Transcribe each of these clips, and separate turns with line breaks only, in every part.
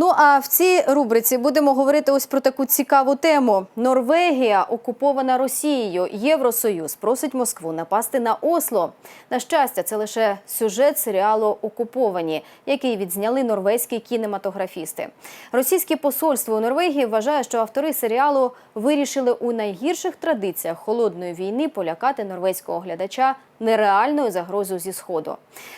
Ну а в цій рубриці будемо говорити ось про таку цікаву тему. Норвегія окупована Росією. Євросоюз просить Москву напасти на Осло. На щастя, це лише сюжет серіалу Окуповані, який відзняли норвезькі кінематографісти. Російське посольство у Норвегії вважає, що автори серіалу вирішили у найгірших традиціях холодної війни полякати норвезького глядача нереальною загрозою зі сходу.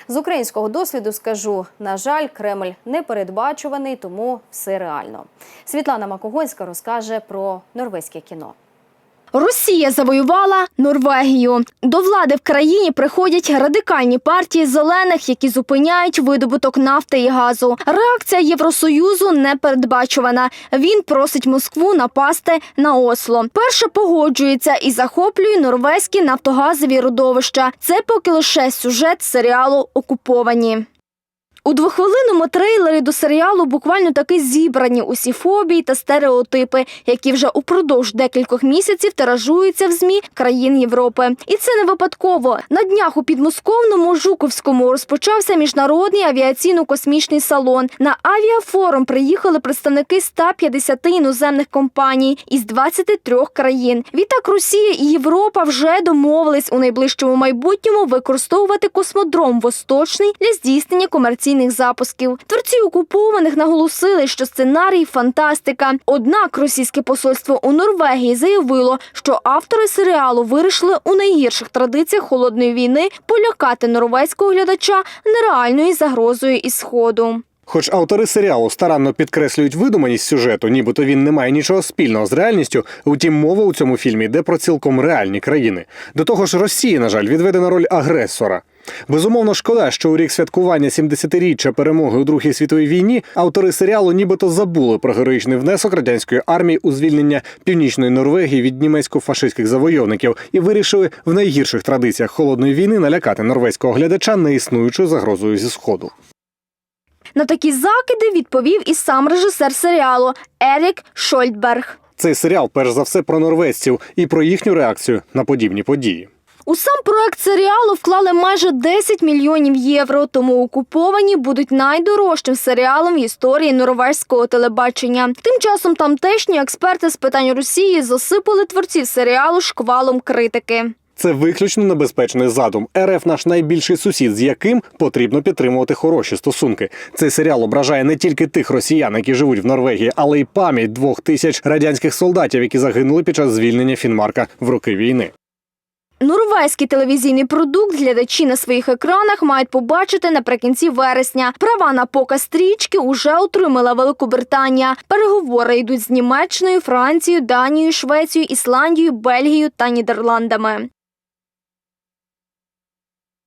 З українського досвіду скажу: на жаль, Кремль непередбачуваний, тому все реально. Світлана Макогонська розкаже про норвезьке кіно.
Росія завоювала Норвегію. До влади в країні приходять радикальні партії зелених, які зупиняють видобуток нафти і газу. Реакція Євросоюзу непередбачувана. Він просить Москву напасти на Осло. Перше погоджується і захоплює норвезькі нафтогазові родовища. Це поки лише сюжет серіалу Окуповані. У двохвилинному трейлері до серіалу буквально таки зібрані усі фобії та стереотипи, які вже упродовж декількох місяців тиражуються в змі країн Європи. І це не випадково. На днях у підмосковному Жуковському розпочався міжнародний авіаційно-космічний салон. На авіафорум приїхали представники 150 іноземних компаній із 23 країн. Відтак Росія і Європа вже домовились у найближчому майбутньому використовувати космодром Восточний для здійснення комерційних запусків. Творці окупованих наголосили, що сценарій фантастика. Однак російське посольство у Норвегії заявило, що автори серіалу вирішили у найгірших традиціях холодної війни полякати норвезького глядача нереальною загрозою із сходу.
Хоч автори серіалу старанно підкреслюють видуманість сюжету, нібито він не має нічого спільного з реальністю. Утім, мова у цьому фільмі йде про цілком реальні країни. До того ж, Росія, на жаль, відведена роль агресора. Безумовно, шкода, що у рік святкування 70-річчя перемоги у Другій світовій війні автори серіалу нібито забули про героїчний внесок радянської армії у звільнення північної Норвегії від німецько-фашистських завойовників і вирішили в найгірших традиціях холодної війни налякати норвезького глядача неіснуючою загрозою зі сходу.
На такі закиди відповів і сам режисер серіалу Ерік Шольдберг.
Цей серіал перш за все про норвезців і про їхню реакцію на подібні події.
У сам проект серіалу вклали майже 10 мільйонів євро, тому окуповані будуть найдорожчим серіалом в історії норвезького телебачення. Тим часом тамтешні експерти з питань Росії засипали творців серіалу шквалом критики.
Це виключно небезпечний задум. РФ наш найбільший сусід, з яким потрібно підтримувати хороші стосунки. Цей серіал ображає не тільки тих росіян, які живуть в Норвегії, але й пам'ять двох тисяч радянських солдатів, які загинули під час звільнення Фінмарка в роки війни.
Норвезький телевізійний продукт глядачі на своїх екранах мають побачити наприкінці вересня. Права на показ стрічки уже отримала Великобританія. Переговори йдуть з Німеччиною, Францією, Данією, Швецією, Ісландією, Бельгією та Нідерландами.